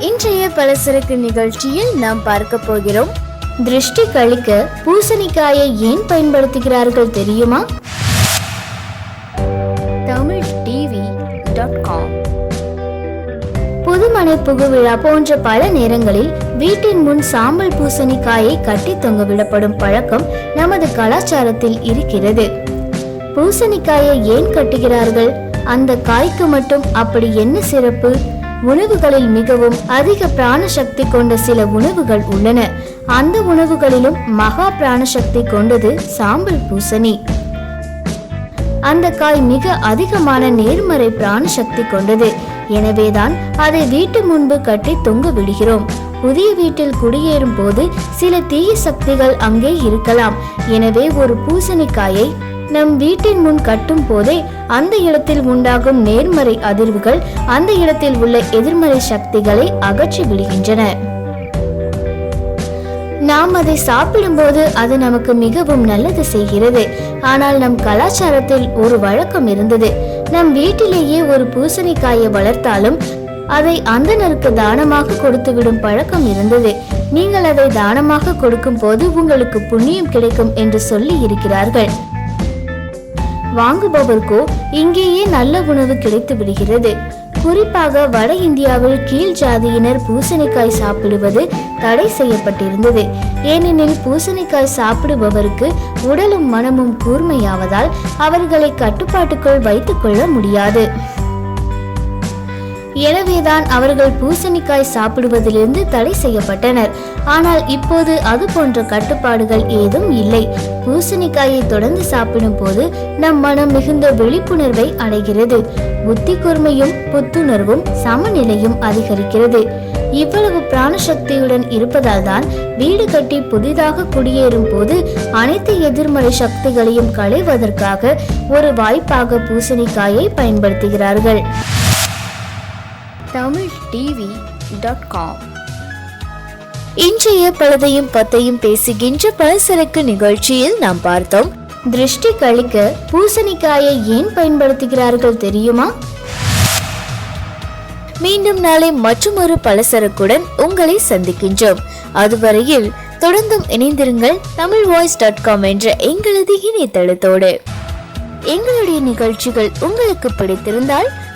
இன்றைய பலசரக்கு நிகழ்ச்சியில் நாம் பார்க்க போகிறோம். திருஷ்டி கழிக்க பூசணிக்காயை ஏன் பயன்படுத்துகிறார்கள் தெரியுமா? தமிழ் டிவி டாட் காம் புதுமனை புகுவிழா போன்ற பல நேரங்களில் வீட்டின் முன் சாம்பல் பூசணிக்காயை கட்டி தொங்க விடப்படும் பழக்கம் நமது கலாச்சாரத்தில் இருக்கிறது. பூசணிக்காயை ஏன் கட்டுகிறார்கள்? அந்த காய்க்கு மட்டும் அப்படி என்ன சிறப்பு? உணவுகளில் மிகவும் அதிக பிராண சக்தி கொண்ட சில உணவுகள் உள்ளன. அந்த உணவுகளிலும் மகா பிராண சக்தி கொண்டது சாம்பல் பூசணி. அந்த காய் மிக அதிகமான நேர்மறை பிராண சக்தி கொண்டது. எனவேதான் அதை வீட்டு முன்பு கட்டி தொங்க விடுகிறோம். புதிய வீட்டில் குடியேறும் போது சில தீய சக்திகள் அங்கே இருக்கலாம். எனவே ஒரு பூசணிக்காயை நம் வீட்டின் முன் கட்டும் போதே அந்த இடத்தில் உண்டாகும் நேர்மறை அதிர்வுகள் அந்த இடத்தில் உள்ள எதிர்மறை சக்திகளை அகற்றி விடுகின்றன. நாம் அதை சாப்பிடும்போது அது நமக்கு மிகவும் நல்லது செய்கிறது. ஆனால் நம் கலாச்சாரத்தில் ஒரு வழக்கம் இருந்தது. நம் வீட்டிலேயே ஒரு பூசணிக்காயை வளர்த்தாலும் அதை அந்தனருக்கு தானமாக கொடுத்துவிடும் பழக்கம் இருந்தது. நீங்கள் அதை தானமாக கொடுக்கும் போது உங்களுக்கு புண்ணியம் கிடைக்கும் என்று சொல்லி இருக்கிறார்கள். வாங்குபவருக்கோ இங்கேயே நல்ல உணவு கிடைத்து விடுகிறது. குறிப்பாக வட இந்தியாவில் கீழ் ஜாதியினர் பூசணிக்காய் சாப்பிடுவது தடை செய்யப்பட்டிருந்தது. ஏனெனில் பூசணிக்காய் சாப்பிடுபவருக்கு உடலும் மனமும் கூர்மையாவதால் அவர்களை கட்டுப்பாட்டுக்குள் வைத்துக் கொள்ள முடியாது. எனவேதான் அவர்கள் பூசணிக்காய் சாப்பிடுவதிலிருந்து தடை செய்யப்பட்டனர். ஆனால் இப்போது அது போன்ற கட்டுப்பாடுகள் ஏதும் இல்லை. பூசணிக்காயை தொடர்ந்து சாப்பிடும் போது நம் மனம் மிகுந்த விழிப்புணர்வை அடைகிறது. புத்தி கூர்மையும் புத்துணர்வும் சமநிலையும் அதிகரிக்கிறது. இவ்வளவு பிராணசக்தியுடன் இருப்பதால் தான் வீடு கட்டி புதிதாக குடியேறும் போது அனைத்து எதிர்மறை சக்திகளையும் களைவதற்காக ஒரு வாய்ப்பாக பூசணிக்காயை பயன்படுத்துகிறார்கள். தமிழ் டிவி டாட் காம் இன்றைய பழுதையும் பத்தையும் பேசுகின்ற பலசரக்கு நிகழ்ச்சியில் நாம் பார்த்தோம் திருஷ்டி கழிக்க பூசணிக்காயை ஏன் பயன்படுத்துகிறார்கள் தெரியுமா? மீண்டும் நாளை மற்றும் ஒரு பலசரக்குடன் உங்களை சந்திக்கின்றோம். அதுவரையில் தொடர்ந்தும் இணைந்திருங்கள் தமிழ் வாய்ஸ் டாட் காம் என்ற எங்களது இணையதளத்தோடு. எங்களுடைய நிகழ்ச்சிகள் உங்களுக்கு பிடித்திருந்தால்